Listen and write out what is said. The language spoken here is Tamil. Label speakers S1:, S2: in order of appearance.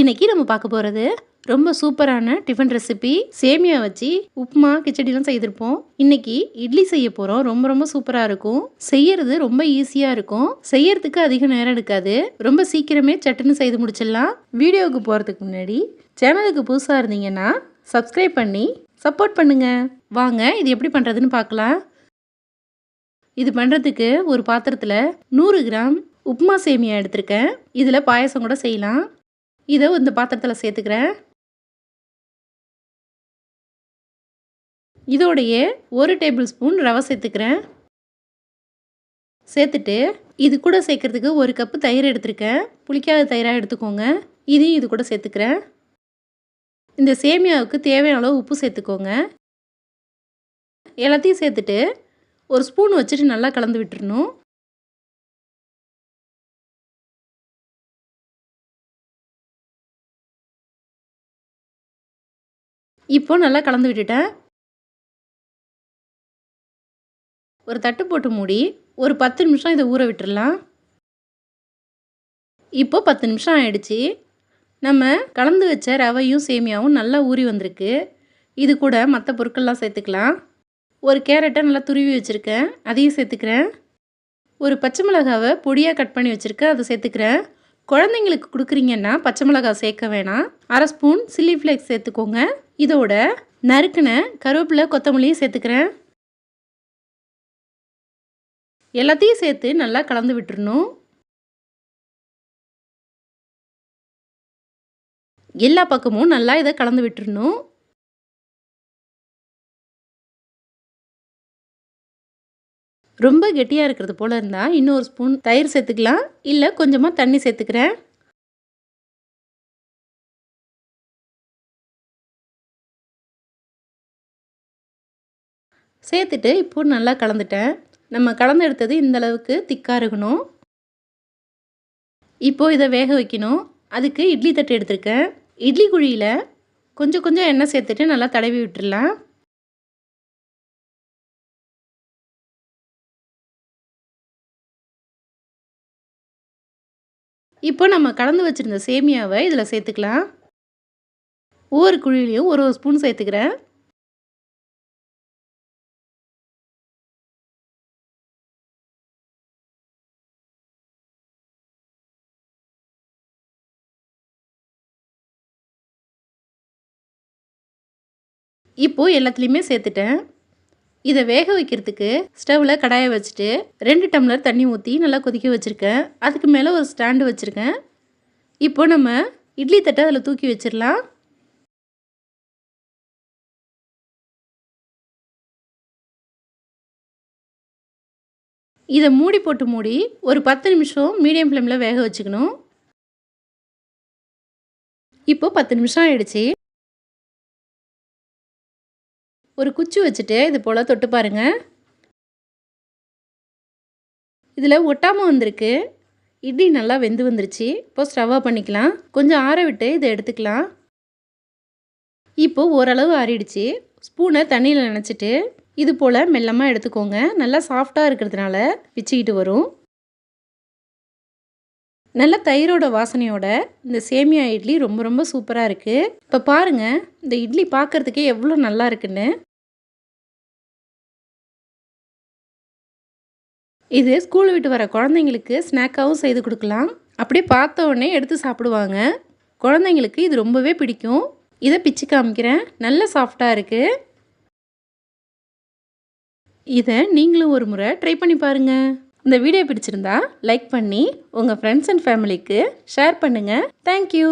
S1: இன்னைக்கு நம்ம பார்க்க போகிறது ரொம்ப சூப்பரான டிஃபன் ரெசிபி சேமியா வச்சு உப்புமா கிச்சடிலாம் செய்திருப்போம். இன்னைக்கு இட்லி செய்ய போகிறோம் ரொம்ப ரொம்ப சூப்பராக இருக்கும். செய்யறது ரொம்ப ஈஸியாக இருக்கும். செய்யறதுக்கு அதிக நேரம் எடுக்காது. ரொம்ப சீக்கிரமே சட்டுன்னு செய்து முடிச்சிடலாம். வீடியோவுக்கு போகிறதுக்கு முன்னாடி சேனலுக்கு புதுசாக இருந்தீங்கன்னா சப்ஸ்கிரைப் பண்ணி சப்போர்ட் பண்ணுங்க. வாங்க இது எப்படி பண்ணுறதுன்னு பார்க்கலாம். இது பண்ணுறதுக்கு ஒரு பாத்திரத்தில் நூறு கிராம் உப்புமா சேமியா எடுத்திருக்கேன். இதில் பாயசம் கூட செய்யலாம். இதை இந்த பாத்திரத்தில் சேர்த்துக்கிறேன். இதோடைய ஒரு டேபிள் ஸ்பூன் ரவை சேர்த்துக்கிறேன். சேர்த்துட்டு இது கூட சேர்க்கறதுக்கு ஒரு கப்பு தயிர் எடுத்திருக்கேன். புளிக்காத தயிராக எடுத்துக்கோங்க. இதையும் இது கூட சேர்த்துக்கிறேன். இந்த சேமியாவுக்கு தேவையான அளவு உப்பு சேர்த்துக்கோங்க. எல்லாத்தையும் சேர்த்துட்டு ஒரு ஸ்பூன் வச்சுட்டு நல்லா கலந்து விட்டுறணும். இப்போ நல்லா கலந்து விட்டுட்டேன். ஒரு தட்டு போட்டு மூடி ஒரு பத்து நிமிஷம் இதை ஊற விட்டுடலாம் இப்போ பத்து நிமிஷம் ஆயிடுச்சு. நம்ம கலந்து வச்ச ரவையும் சேமியாவும் நல்லா ஊறி வந்திருக்கு. இது கூட மற்ற பொருட்கள்லாம் சேர்த்துக்கலாம். ஒரு கேரட்டை நல்லா துருவி வச்சுருக்கேன். அதையும் சேர்த்துக்கிறேன். ஒரு பச்சை மிளகாவை பொடியாக கட் பண்ணி வச்சுருக்கேன். அதை சேர்த்துக்கிறேன். குழந்தைங்களுக்கு கொடுக்குறீங்கன்னா பச்சை மிளகாய் சேர்க்க வேணாம். அரை ஸ்பூன் சில்லி ஃப்ளேக்ஸ் சேர்த்துக்கோங்க. இதோட நறுக்குன கருவேப்பிலை கொத்தமல்லியும் சேர்த்துக்கிறேன். எல்லாத்தையும் சேர்த்து நல்லா கலந்து விட்டுறணும். எல்லா பக்கமும் நல்லா இதை கலந்து விட்டுறணும். ரொம்ப கெட்டியாக இருக்கிறது போல் இருந்தால் இன்னொரு ஸ்பூன் தயிர் சேர்த்துக்கலாம். இல்லை கொஞ்சமாக தண்ணி சேர்த்துக்கிறேன். சேர்த்துட்டு இப்போ நல்லா கலந்துட்டேன். நம்ம கலந்து எடுத்தது இந்த அளவுக்கு திக்காக இருக்கணும். இப்போது இதை வேக வைக்கணும். அதுக்கு இட்லி தட்டு எடுத்திருக்கேன். இட்லி குழியில் கொஞ்சம் கொஞ்சம் எண்ணெய் சேர்த்துட்டு நல்லா தடவி விட்டுடலாம் இப்போ நம்ம கலந்து வச்சுருந்த சேமியாவை இதில் சேர்த்துக்கலாம். ஒவ்வொரு குழியிலையும் ஒரு ஒரு ஸ்பூன் சேர்த்துக்கிறேன். இப்போது எல்லாத்துலேயுமே சேர்த்துட்டேன். இதை வேக வைக்கிறதுக்கு ஸ்டவ்வில் கடாயை வச்சுட்டு ரெண்டு டம்ளர் தண்ணி ஊற்றி நல்லா கொதிக்க வச்சுருக்கேன். அதுக்கு மேலே ஒரு ஸ்டாண்டு வச்சுருக்கேன். இப்போ நம்ம இட்லி தட்டை அதில் தூக்கி வச்சிடலாம் இதை மூடி போட்டு மூடி ஒரு பத்து நிமிஷம் மீடியம் ஃப்ளேமில் வேக வச்சுக்கணும். இப்போ பத்து நிமிஷம் ஆயிடுச்சு. ஒரு குச்சி வச்சுட்டு இது போல் தொட்டு பாருங்கள் இதில் ஒட்டாமல் வந்திருக்கு. இட்லி நல்லா வெந்து வந்துருச்சு. இப்போ ஸ்டவ்வாக பண்ணிக்கலாம். கொஞ்சம் ஆற விட்டு இதை எடுத்துக்கலாம். இப்போது ஓரளவு ஆறிடுச்சு. ஸ்பூனை தண்ணியில் நினச்சிட்டு இது போல் மெல்லமாக எடுத்துக்கோங்க. நல்லா சாஃப்டாக இருக்கிறதுனால பிச்சுக்கிட்டு வரும். நல்ல தயிரோட வாசனையோட இந்த சேமியா இட்லி ரொம்ப ரொம்ப சூப்பராக இருக்குது இப்போ பாருங்கள் இந்த இட்லி பார்க்குறதுக்கே எவ்வளோ நல்லா இருக்குன்னு. இது ஸ்கூல் விட்டு வர குழந்தைங்களுக்கு ஸ்நாக்காகவும் செய்து கொடுக்கலாம். அப்படியே பார்த்த உடனே எடுத்து சாப்பிடுவாங்க. குழந்தைங்களுக்கு இது ரொம்பவே பிடிக்கும். இதை பிச்சு காமிக்கிறேன். நல்ல சாஃப்டாக இருக்குது இதை நீங்களும் ஒரு முறை ட்ரை பண்ணி பாருங்கள் இந்த வீடியோ பிடிச்சிருந்தா லைக் பண்ணி உங்கள் ஃப்ரெண்ட்ஸ் அண்ட் ஃபேமிலிக்கு ஷேர் பண்ணுங்கள் தேங்க்யூ